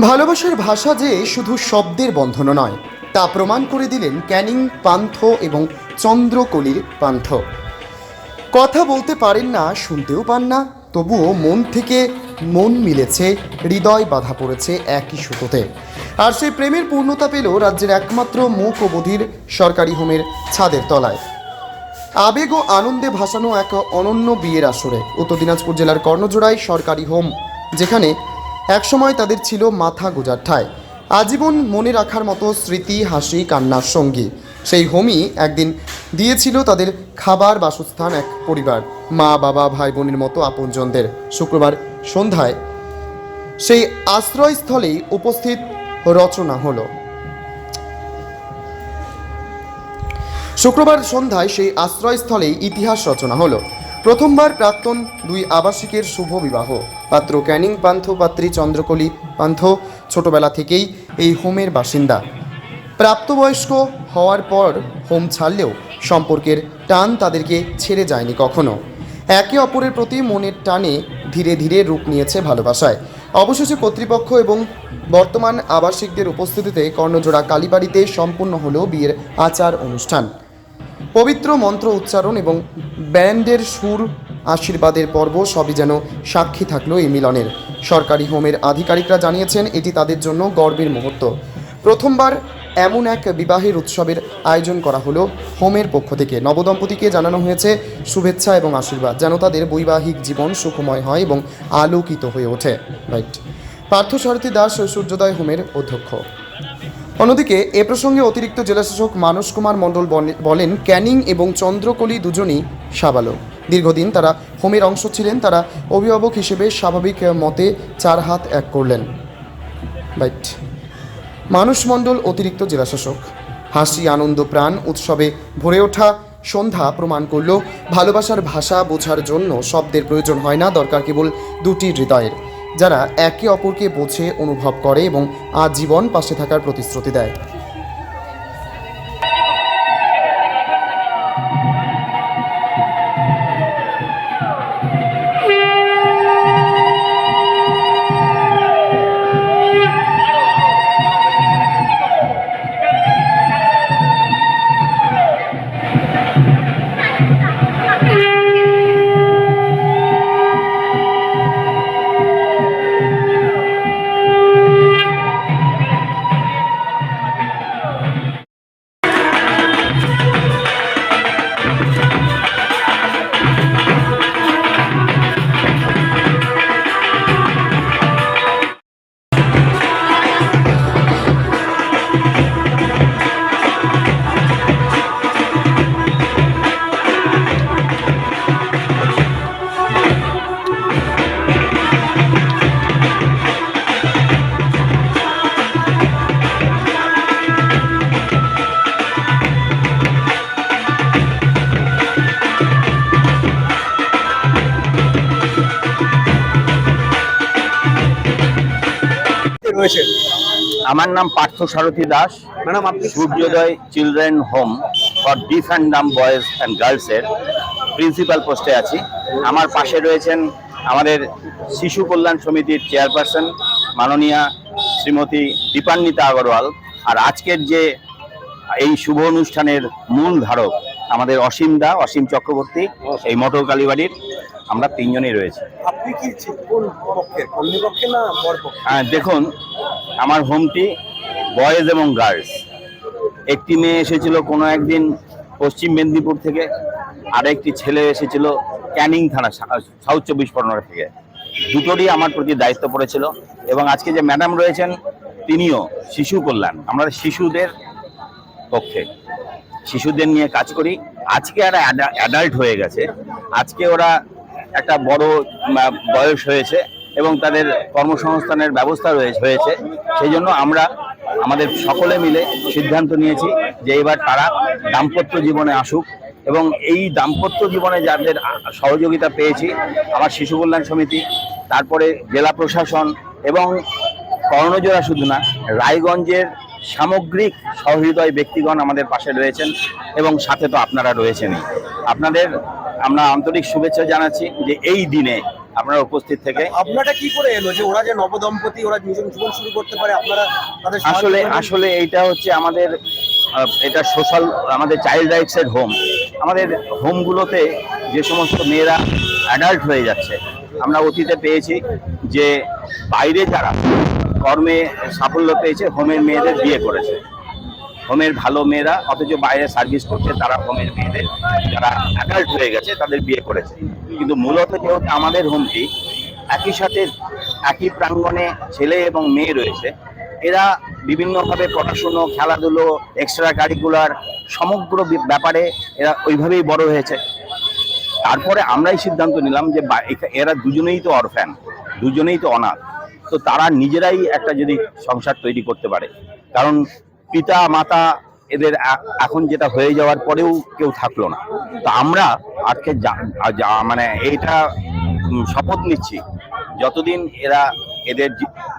ভালোবাসার ভাষা যে শুধু শব্দের বন্ধন নয়, তা প্রমাণ করে দিলেন ক্যানিং, পান্থ এবং চন্দ্রকলির পান্থ। কথা বলতে পারেন না, শুনতেও পান না, তবুও মন থেকে মন মিলেছে, হৃদয় বাধা পড়েছে একই সুতোতে। আর সেই প্রেমের পূর্ণতা পেল রাজ্যের একমাত্র মুখ ও বধির সরকারি হোমের ছাদের তলায়। আবেগ ও আনন্দে ভাসানো এক অনন্য বিয়ের আসরে, উত্তর দিনাজপুর জেলার কর্ণজোড়ায় সরকারি হোম, যেখানে একসময় তাদের ছিল মাথা গোজার ঠায় আজীবন মনে রাখার মতো স্মৃতি, হাসি, কান্নার সঙ্গী। সেই হোমই একদিন দিয়েছিল তাদের খাবার বাসস্থান এক পরিবার, মা, বাবা ভাই বোনের মতো আপনজনদের। শুক্রবার সন্ধ্যায় সেই আশ্রয়স্থলেই উপস্থিত রচনা হলো। শুক্রবার সন্ধ্যায় সেই আশ্রয়স্থলেই ইতিহাস রচনা হলো। প্রথমবার প্রাক্তন দুই আবাসিকের শুভ বিবাহ। পাত্র ক্যানিং, পান্থ পাত্রী চন্দ্রকলি, পান্থ ছোটবেলা থেকেই এই হোমের বাসিন্দা। প্রাপ্তবয়স্ক হওয়ার পর হোম ছাড়লেও সম্পর্কের টান তাদেরকে ছেড়ে যায়নি কখনো। একে অপরের প্রতি মনের টানে ধীরে ধীরে রূপ নিয়েছে ভালোবাসায়। অবশেষে কর্তৃপক্ষ এবং বর্তমান আবাসিকদের উপস্থিতিতে কর্ণজোড়া কালীবাড়িতে সম্পূর্ণ হলো বিয়ের আচার অনুষ্ঠান। পবিত্র মন্ত্র উচ্চারণ এবং ব্যান্ডের সুর আশীর্বাদের পর্ব সবই যেন সাক্ষী থাকল এই মিলনের। সরকারি হোমের আধিকারিকরা জানিয়েছেন, এটি তাদের জন্য গর্বের মুহূর্ত। প্রথমবার এমন এক বিবাহের উৎসবের আয়োজন করা হলো হোমের পক্ষ থেকে। নবদম্পতিকে জানানো হয়েছে, শুভেচ্ছা এবং আশীর্বাদ যেন তাদের বৈবাহিক জীবন সুখময় হয় এবং আলোকিত হয়ে ওঠে। রাইট। পার্থসারথী দাস সূর্যোদয় হোমের অধ্যক্ষ। অন্যদিকে, এ প্রসঙ্গে অতিরিক্ত জেলাশাসক মানস কুমার মণ্ডল বলে- বলেন, ক্যানিং এবং চন্দ্রকলি দুজনই সাবালক। দীর্ঘদিন তারা হোমের অংশ ছিলেন, তারা অভিভাবক হিসেবে স্বাভাবিক মতে চার হাত এক করলেন। রাইট মানুষ মণ্ডল অতিরিক্ত জেলাশাসক। হাসি, আনন্দ, প্রাণ উৎসবে ভরে ওঠা সন্ধ্যা প্রমাণ করল, ভালোবাসার ভাষা বোঝার জন্য শব্দের প্রয়োজন হয় না, দরকার কেবল দুটি হৃদয়ের। যারা একে অপরকে বোঝে অনুভব করে এবং আজীবন পাশে থাকার প্রতিশ্রুতি দেয়। রয়েছেন আমার নাম পার্থ সারথী দাস। ম্যাডাম আপনি Suryodaya children home for deaf and dumb boys and গার্লসের principal পোস্টে আছি। আমার পাশে রয়েছেন আমাদের শিশু কল্যাণ সমিতির চেয়ারপারসন মাননীয়া শ্রীমতী দীপান্বিতা আগরওয়াল। আর আজকের যে এই শুভ অনুষ্ঠানের মূল ধারক আমাদের অসীম দা অসীম চক্রবর্তী এই মটর কালীবাড়ির আমরা তিনজনই রয়েছি। আপনি কি কোন পক্ষের কর্মী পক্ষে না বর পক্ষে? হ্যাঁ দেখুন আমার হোমটি বয়েজ এবং গার্লস। একটি মেয়ে এসেছিল কোনো একদিন পশ্চিম মেদিনীপুর থেকে আর একটি ছেলে এসেছিল ক্যানিং থানা সাউথ চব্বিশ পরগনা থেকে। দুটোরই আমার প্রতি দায়িত্ব পড়েছিল এবং আজকে যে ম্যাডাম রয়েছেন তিনিও শিশু কল্যাণ। আমরা শিশুদের পক্ষে শিশুদের নিয়ে কাজ করি। আজকে আর অ্যাডাল্ট হয়ে গেছে। আজকে ওরা একটা বড় বয়স হয়েছে এবং তাদের কর্মসংস্থানের ব্যবস্থা হয়েছে। সেই জন্য আমরা আমাদের সকলে মিলে সিদ্ধান্ত নিয়েছি যে এবার তারা দাম্পত্য জীবনে আসুক এবং এই দাম্পত্য জীবনে যাদের সহযোগিতা পেয়েছি, আমার শিশু কল্যাণ সমিতি, তারপরে জেলা প্রশাসন এবং কর্ণজোড়া শুধু না, রায়গঞ্জের সামগ্রিক সহৃদয় ব্যক্তিগণ আমাদের পাশে রয়েছেন এবং সাথে তো আপনারা রয়েছেনই। আপনাদের আমরা আন্তরিক শুভেচ্ছা জানাচ্ছি যে এই দিনে আপনারা উপস্থিত থেকে আপনারা কি করে এলো যে ওরা যে নবদম্পতি ওরা দুজন জীবন শুরু করতে পারে? আপনারা তাদের আসলে আসলে এইটা হচ্ছে আমাদের এটা সোশ্যাল আমাদের চাইল্ড রাইটস এর হোম আমাদের হোমগুলোতে যে সমস্ত মেয়েরা অ্যাডাল্ট হয়ে যাচ্ছে আমরা অতীতে পেয়েছি যে বাইরে যারা কর্মে সাফল্য পেয়েছে, হোমের মেয়েদের বিয়ে করেছে। হোমের ভালো মেয়েরা, অথচ বাইরে সার্ভিস করছে, তারা হোমের মেয়েদের। যারা অ্যাডাল্ট হয়ে গেছে, তাদের বিয়ে করেছে। কিন্তু মূলত যেহেতু আমাদের হোমটি একই সাথে একই প্রাঙ্গণে ছেলে এবং মেয়ে রয়েছে, এরা বিভিন্নভাবে পড়াশুনো, খেলাধুলো এক্সট্রা কারিকুলার সমগ্র ব্যাপারে এরা ওইভাবেই বড় হয়েছে। তারপরে আমরাই সিদ্ধান্ত নিলাম যে এরা দুজনেই তো অরফ্যান দুজনেই তো অনাথ। তো তারা নিজেরাই একটা যদি সংসার তৈরি করতে পারে। কারণ পিতা, মাতা এদের এখন যেটা হয়ে যাওয়ার পরেও কেউ থাকল না। তো আমরা আজকে মানে এইটা শপথ নিচ্ছি। যতদিন এরা এদের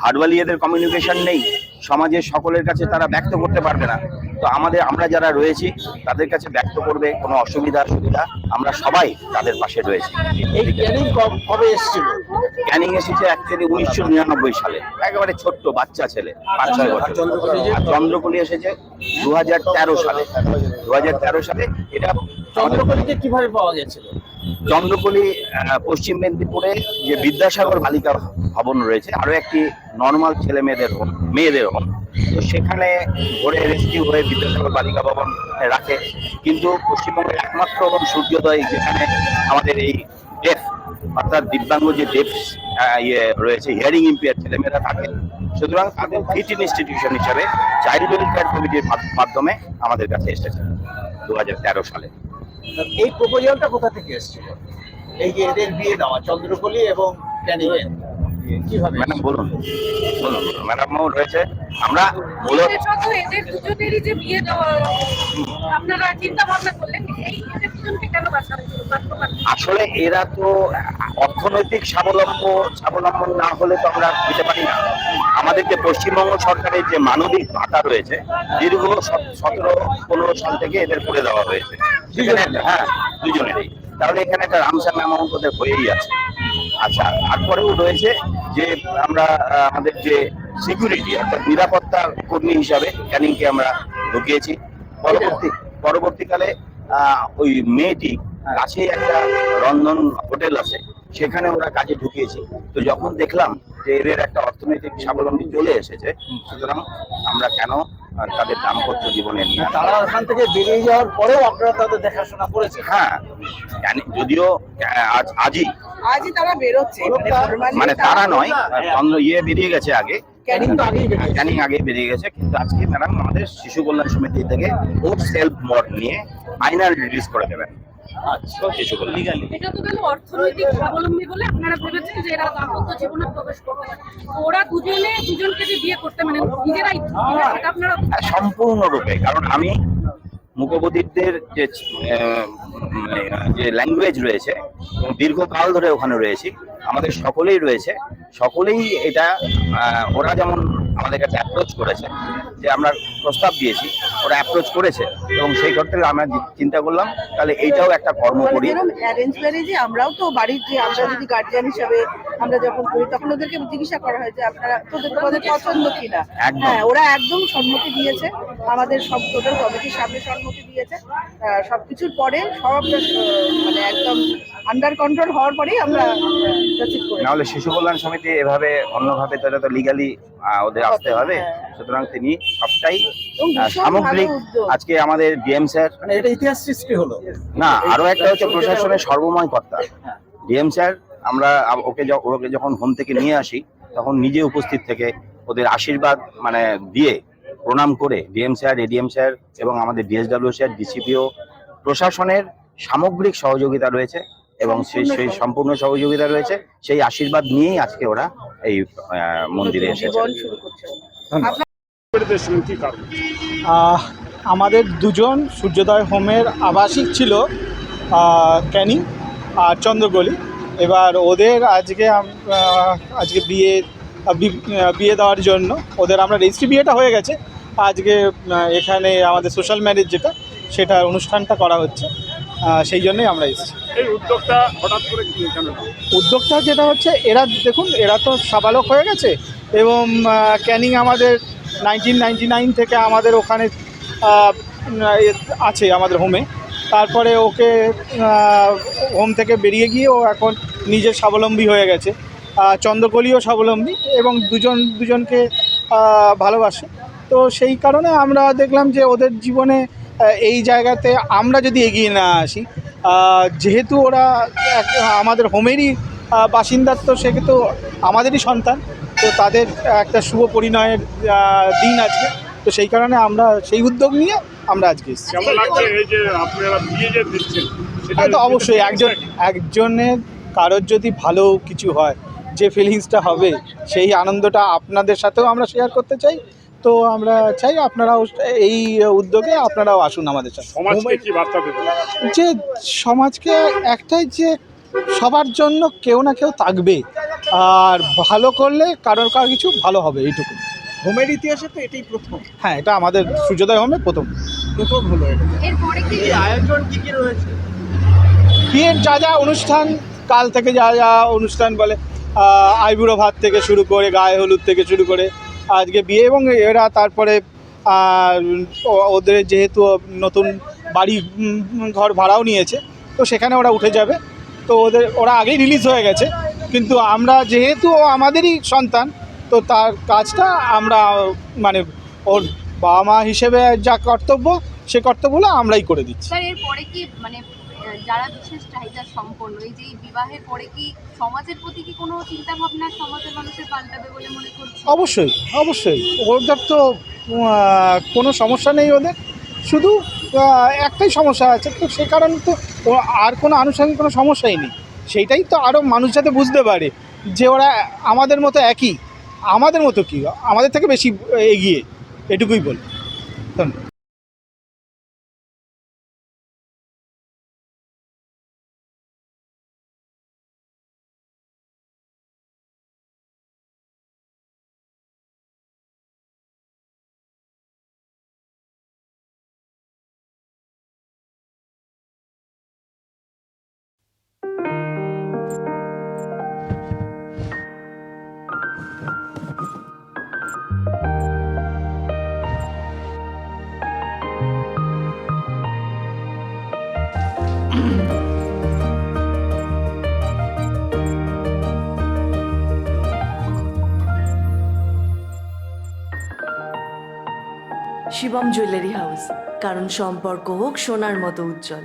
ভার্বালি এদের কমিউনিকেশন নেই, সমাজের সকলের কাছে তারা ব্যক্ত করতে পারবে না। তো আমাদের আমরা যারা রয়েছি তাদের কাছে ব্যক্ত করবে কোনো অসুবিধা সুবিধা আমরা সবাই তাদের পাশে রয়েছি। এই ট্রেনিং কবে এসেছিল? ক্যানিং এসেছে অ্যাকচুয়ালি উনিশশো নিরানব্বই সালে। একেবারে ছোট্ট বাচ্চা ছেলে পাঁচ ছয় বছর। আর চন্দ্রকলি এসেছে? দু হাজার তেরো সালে। দু হাজার তেরো সালে এটা চন্দ্রকোনাকে কীভাবে পাওয়া গেছিল? চন্দ্রকলি পশ্চিম মেদিনীপুরে যে বিদ্যাসাগর বালিকা ভবন রয়েছে আরও একটি নর্মাল ছেলে মেয়েদের হোম মেয়েদের হোম তো সেখানে ঘুরে রেস্কিউ হয়ে বিদ্যাসাগর বালিকা ভবন রাখে। কিন্তু পশ্চিমবঙ্গের একমাত্র এবং সূর্যোদয় যেখানে আমাদের এই ডেফ, অর্থাৎ দিব্যাঙ্গ যে ডেফ ইয়ে রয়েছে, হিয়ারিং ইম্পেয়ার ছেলেমেয়েরা থাকে, সুতরাং তাদের ফিট ইনস্টিটিউশন হিসাবে চাইল্ড ওয়েলফেয়ার কমিটির মাধ্যমে আমাদের কাছে এসেছে দু হাজার তেরো সালে। এই প্রপোজালটা কোথা থেকে এসেছিল? এই যে এদের বিয়ে দেওয়া, চন্দ্রকলি এবং ক্যানিং এর কীভাবে ম্যাডাম বলুন। বলুন ম্যাডামও রয়েছে। আমরা মূলত এদের দুজনেরই যে বিয়ে দেওয়া আপনারা চিন্তা ভাবনা করলেন এই দুজনকে কেন বাঁচা হয়েছিল পাত্রপাত্রী আসলে এরা তো অর্থনৈতিক স্বাবলম্ব স্বাবলম্বন না হলে তো আমরা দিতে পারি না। আমাদের যে পশ্চিমবঙ্গ সরকারের যে মানবিক ভাতা রয়েছে দীর্ঘ সতেরো পনেরো সাল থেকে এদের করে দেওয়া হয়েছে। হ্যাঁ দুজনেরই তাহলে এখানে একটা রামসাম অ্যামাউন্ট ওদের হয়েই আছে। আচ্ছা তারপরেও রয়েছে যে আমরা আমাদের যে সিকিউরিটি অর্থাৎ নিরাপত্তা কর্মী হিসাবে ক্যানিংকে আমরা ঢুকিয়েছি। পরবর্তী, পরবর্তীকালে ওই মেয়েটি কাছে একটা রন্ধন হোটেল আছে, সেখানে ওরা কাজে ঢুকিয়েছে। তো যখন দেখলাম যে এদের একটা অর্থনৈতিক স্বাবলম্বী চলে এসেছে, সুতরাং আমরা কেন আহ, তাদের দাম্পত্য জীবনে নিয়ে তারা ওখান থেকে বেরিয়ে যাওয়ার পরেও আপনারা তাদের দেখাশোনা করেছে হ্যাঁ জানি- যদিও আজ আজই। আজই তারা বেরোচ্ছে। মানে মানে তারা নয় চন্দ্র ইয়ে বেরিয়ে গেছে আগে। ক্যানিং তো আগেই ক্যানিং আগে বেরিয়ে গেছে কিন্তু আজকে ম্যাডাম আমাদের শিশু কল্যাণ সমিতি থেকে ওর সেলফ মড নিয়ে ফাইনাল রিলিজ করে দেবেন। আচ্ছা শিশু এটা তো গেল অর্থনৈতিক স্বাবলম্বী বলে আপনারা ভেবেছেন যে এরা দাম্পত্য জীবনে প্রবেশ করতে ওরা দুজনে দুজনকে যে বিয়ে করতে মানে নিজেরাই আপনারা হ্যাঁ, সম্পূর্ণরূপে। কারণ আমি মুখবধিরদের যে মানে, যে ল্যাঙ্গুয়েজ রয়েছে এবং দীর্ঘকাল ধরে ওখানে রয়েছি আমাদের সকলেই রয়েছে সকলেই এটা ওরা যেমন আমাদের কাছে অ্যাপ্রোচ করেছে যে আমরা প্রস্তাব দিয়েছি ওরা অ্যাপ্রোচ করেছে এবং সেই ক্ষেত্রে আমরা চিন্তা করলাম তাহলে এইটাও একটা কর্ম করি। অ্যারেঞ্জ ম্যারেজে আমরাও তো বাড়ির যে আমরা যদি গার্জিয়ান হিসাবে আমরা যখন করি তখন ওদেরকে জিজ্ঞাসা করা হয় যে আপনারা তোদের তোমাদের পছন্দ কিনা। হ্যাঁ ওরা একদম সম্মতি দিয়েছে। আমাদের সব টোটাল কমিটির সামনে সম্মতি দিয়েছে। আহ, সবকিছুর পরে সব মানে একদম আন্ডার কন্ট্রোল হওয়ার পরেই আমরা নাহলে শিশু কল্যাণ সমিতি এভাবে অন্যভাবে তো এটা তো লিগালি ওদের আসতে হবে। সুতরাং তিনি সবটাই সামগ্রিক আজকে আমাদের ডিএম স্যার মানে এটা ইতিহাস সৃষ্টি হলো। না আরও একটা হচ্ছে প্রশাসনের সর্বময় কর্তা। ডিএম স্যার আমরা ওকে ওকে যখন হোম থেকে নিয়ে আসি তখন নিজে উপস্থিত থেকে ওদের আশীর্বাদ মানে দিয়ে প্রণাম করে ডিএম স্যার এডিএম স্যার এবং আমাদের ডিএসডব্লিউ স্যার ডিসিপিও প্রশাসনের সামগ্রিক সহযোগিতা রয়েছে এবং সেই সেই সম্পূর্ণ সহযোগিতা রয়েছে। সেই আশীর্বাদ নিয়েই আজকে ওরা এই মন্দিরে এসেছে। আমাদের দুজন সূর্যোদয় হোমের আবাসিক ছিল ক্যানিং আর চন্দ্রগলি এবার ওদের আজকে আজকে বিয়ে বিয়ে দেওয়ার জন্য ওদের আমরা রেজিস্ট্রি বিয়েটা হয়ে গেছে। আজকে এখানে আমাদের সোশ্যাল ম্যারেজ যেটা সেটা অনুষ্ঠানটা করা হচ্ছে সেই জন্যই আমরা এসেছি। এই উদ্যোগটা হঠাৎ করে উদ্যোগটা যেটা হচ্ছে এরা দেখুন এরা তো সাবালক হয়ে গেছে এবং ক্যানিং আমাদের নাইনটিন নাইনটি নাইন থেকে আমাদের ওখানে আছে আমাদের হোমে তারপরে ওকে হোম থেকে বেরিয়ে গিয়ে ও এখন নিজে স্বাবলম্বী হয়ে গেছে। চন্দ্রকলিও স্বাবলম্বী এবং দুজন দুজনকে ভালোবাসে। তো সেই কারণে আমরা দেখলাম যে ওদের জীবনে এই জায়গাতে আমরা যদি এগিয়ে না আসি যেহেতু ওরা আমাদের হোমেরই বাসিন্দার তো সে তো আমাদেরই সন্তান তো তাদের একটা শুভ পরিণয়ের দিন আজকে। তো সেই কারণে আমরা সেই উদ্যোগ নিয়ে আমরা আজকে এসেছি। হ্যাঁ তো অবশ্যই একজন একজনের কারোর যদি ভালো কিছু হয় যে ফিলিংসটা হবে সেই আনন্দটা আপনাদের সাথেও আমরা শেয়ার করতে চাই। তো আমরা চাই আপনারাও এই উদ্যোগে আপনারাও আসুন আমাদের সাথে। সমাজকে কি বার্তা যে সমাজকে একটাই যে সবার জন্য কেউ না কেউ থাকবে আর ভালো করলে কারোর কারও কিছু ভালো হবে এইটুকু। হোমের ইতিহাসে তো এটাই প্রথম। হ্যাঁ এটা আমাদের সূর্যোদয় হোমে প্রথম। প্রথম হলো এটা। এরপরে কি? আয়োজন কি কি রয়েছে? বিয়ের যা যা অনুষ্ঠান কাল থেকে যা যা অনুষ্ঠান বলে আহ, আইবুড়ো ভাত থেকে শুরু করে গায়ে হলুদ থেকে শুরু করে আজকে বিয়ে এবং এরা তারপরে ওদের যেহেতু নতুন বাড়ি ঘর ভাড়াও নিয়েছে, তো সেখানে ওরা উঠে যাবে। তো ওদের ওরা আগেই রিলিজ হয়ে গেছে। কিন্তু আমরা যেহেতু ও আমাদেরই সন্তান, তো তার কাজটা আমরা মানে ওর বাবা মা হিসেবে যা কর্তব্য, সে কর্তব্যগুলো আমরাই করে দিচ্ছি। এরপরে কি মানে যারা বিশেষ চাহিদা সম্পন্ন, এই যে বিবাহের পরে কি সমাজের প্রতি কি কোনো চিন্তা ভাবনা সমাজের মানুষের পাল্টাবে বলে মনে করছে অবশ্যই অবশ্যই। ওদের তো কোনো সমস্যা নেই ওদের। শুধু একটাই সমস্যা আছে, তো সে কারণে তো আর কোনো আনুষঙ্গিক কোনো সমস্যাই নেই। সেইটাই তো আরও মানুষ যাতে বুঝতে পারে যে ওরা আমাদের মতো একই। আমাদের মতো কি? আমাদের থেকে বেশি এগিয়ে, এটুকুই বল। ধন্যবাদ। শিবম জুয়েলারি হাউস কারণ সম্পর্ক হোক সোনার মতো উজ্জ্বল।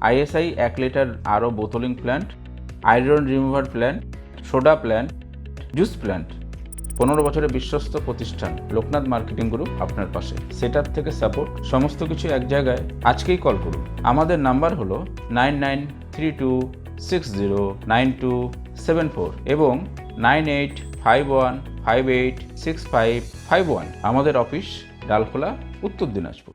আইএসআই এক লিটার আরও bottling plant, iron remover plant, soda plant, juice plant. পনেরো বছরের বিশ্বস্ত প্রতিষ্ঠান, লোকনাথ মার্কেটিং গ্রুপ আপনার পাশে। সেট থেকে সাপোর্ট, সমস্ত কিছু এক জায়গায়, আজকেই কল করুন। আমাদের নাম্বার হলো nine nine three two six zero nine two seven four এবং nine eight five one five eight six five five one. আমাদের অফিস ডালখোলা, উত্তর দিনাজপুর।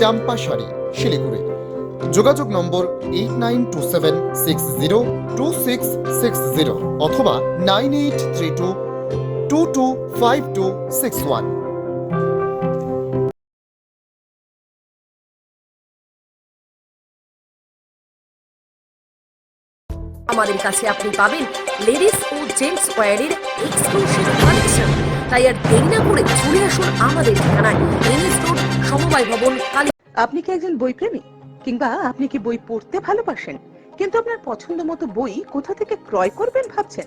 চাম্পাশাড়ি, শিলিগুড়ি। যোগাযোগ number eight nine two seven six zero two six six zero অথবা nine eight three two two two five two six one আমাদের কাছে আপনি পাবেন ladies ও gents ওয়্যারের exclusive collection তাই আর দেরি না করে চলে আসুন আমাদের ঠিকানায় এনএস রোড সমবায় ভবন আপনি কি একজন বইপ্রেমী? কিংবা আপনি কি বই পড়তে ভালোবাসেন? কিন্তু আপনার পছন্দ মতো বই কোথা থেকে ক্রয় করবেন ভাবছেন?